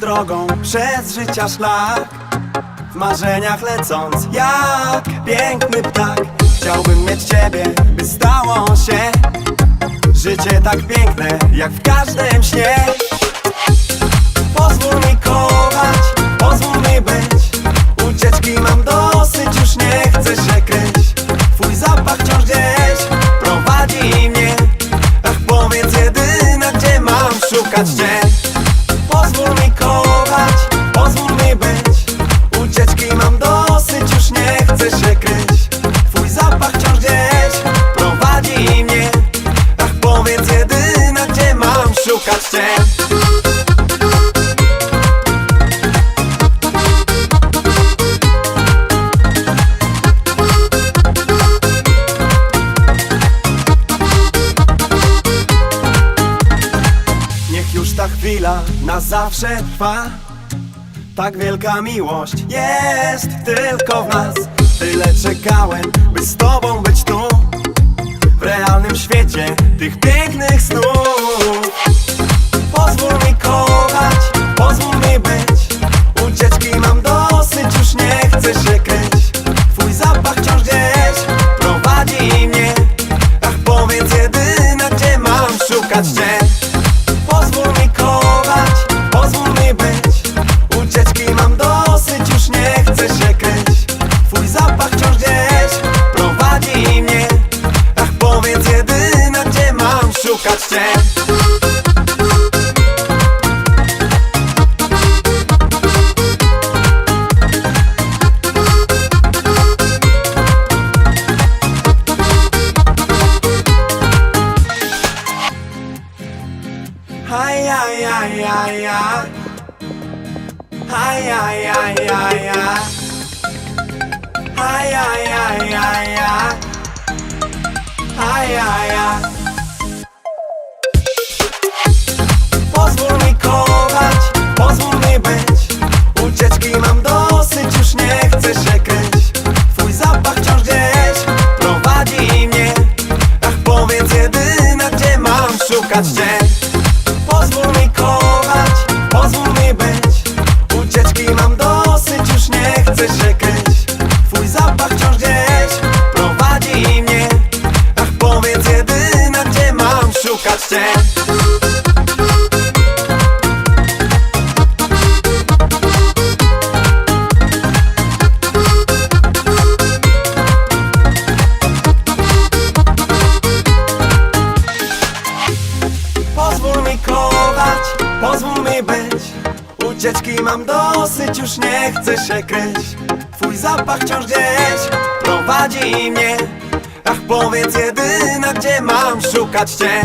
Drogą przez życia szlak. W marzeniach lecąc jak piękny ptak. Chciałbym mieć ciebie, by stało się Życie tak piękne, jak w każdym śnie. Pozwól mi kochać, pozwól mi być szukać cię. Niech już ta chwila na zawsze trwa. Tak wielka miłość jest tylko w nas. Tyle czekałem, by z tobą być tu. W realnym świecie tych pięknych snów szukać cię Hi, hi, hi, hi, hi. Hi, hi, hi, hi, hi. Hi, hi, hi, hi, hi. Hi, hi, pozwól mi być. Ucieczki mam dosyć, już nie chcę się Twój zapach wciąż gdzieś prowadzi mnie. Ach powiedz jedyna, gdzie mam szukać cię. Pozwól mi kochać, pozwól mi być. Ucieczki mam dosyć, już nie chcę się Twój zapach wciąż gdzieś prowadzi mnie. Ach powiedz jedyna, gdzie mam szukać cię Ucieczki mam dosyć, już nie chcę się kryć. Twój zapach wciąż gdzieś prowadzi mnie. Ach powiedz jedyna, gdzie mam szukać cię